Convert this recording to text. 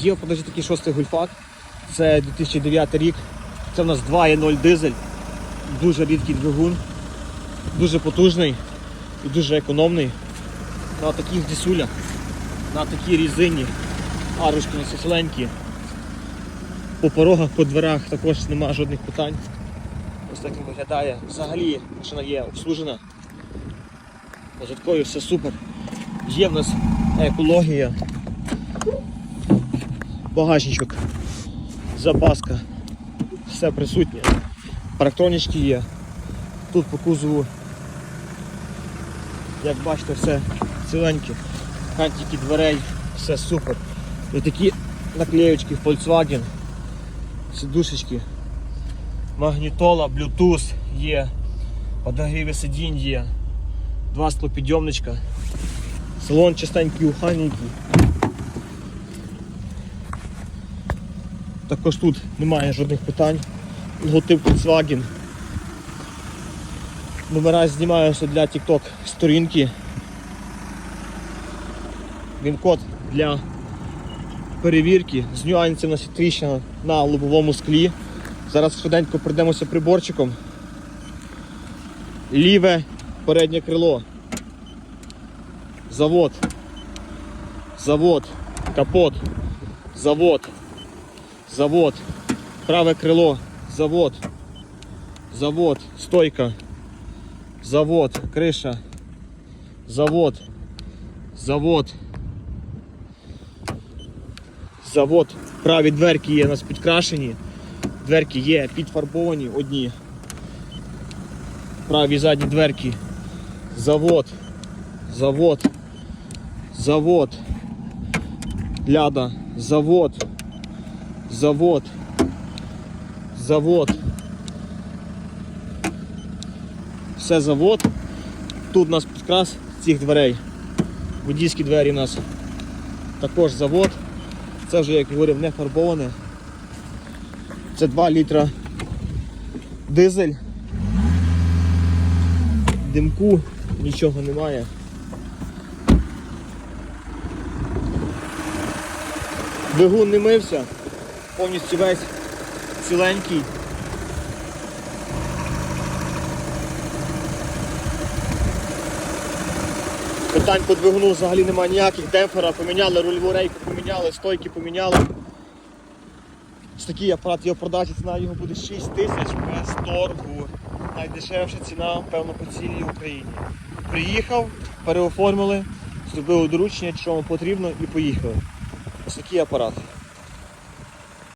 Є продажі такий шостий гульфак. Це 2009 рік. Це в нас 2.0 дизель. Дуже рідкий двигун, дуже потужний і дуже економний. На таких дісулях, на такій різині, арушки не. По порогах, по дверах також немає жодних питань. Ось так він виглядає. Взагалі машина є обслужена. Додатково все супер. Є в нас екологія, багажничок, запаска, все присутнє. Парктронічки є. Тут по кузову, як бачите, все ціленьке. Кантики дверей, все супер. І такі наклеючки Volkswagen, сидушечки, магнітола, Bluetooth є, подогріви сидінь є, два склопідйомничка. Салон чистенький, уханенький. Також тут немає жодних питань. Логотип Volkswagen. Номера знімаюся для TikTok сторінки. Він код для перевірки. З нюансів у нас тріщина на лобовому склі. Зараз швиденько пройдемося приборчиком. Ліве переднє крило. Завод. Завод. Капот. Завод. Завод. Праве крило. Завод. Завод. Стойка. Завод. Криша. Завод. Завод. Завод. Праві дверки є у нас підкрашені. Дверки є підфарбовані одні. Праві задні дверки. Завод. Завод. Завод. Ляда. Завод. Завод. Завод. Все завод. Тут у нас підкрас цих дверей. Водійські двері у нас також завод. Це вже, як говорив, не фарбоване. Це 2 літра дизель. Димку нічого немає. Двигун не мився, повністю весь ціленький. Питань по двигуну взагалі немає ніяких, демпфера поміняли, рульову рейку поміняли, стойки поміняли. Ось такий апарат його продати, ціна його буде 6 тисяч без торгу. Найдешевша ціна, певно, по цілій Україні. Приїхав, переоформили, зробили доручення, що вам потрібно і поїхали. Ось такий апарат.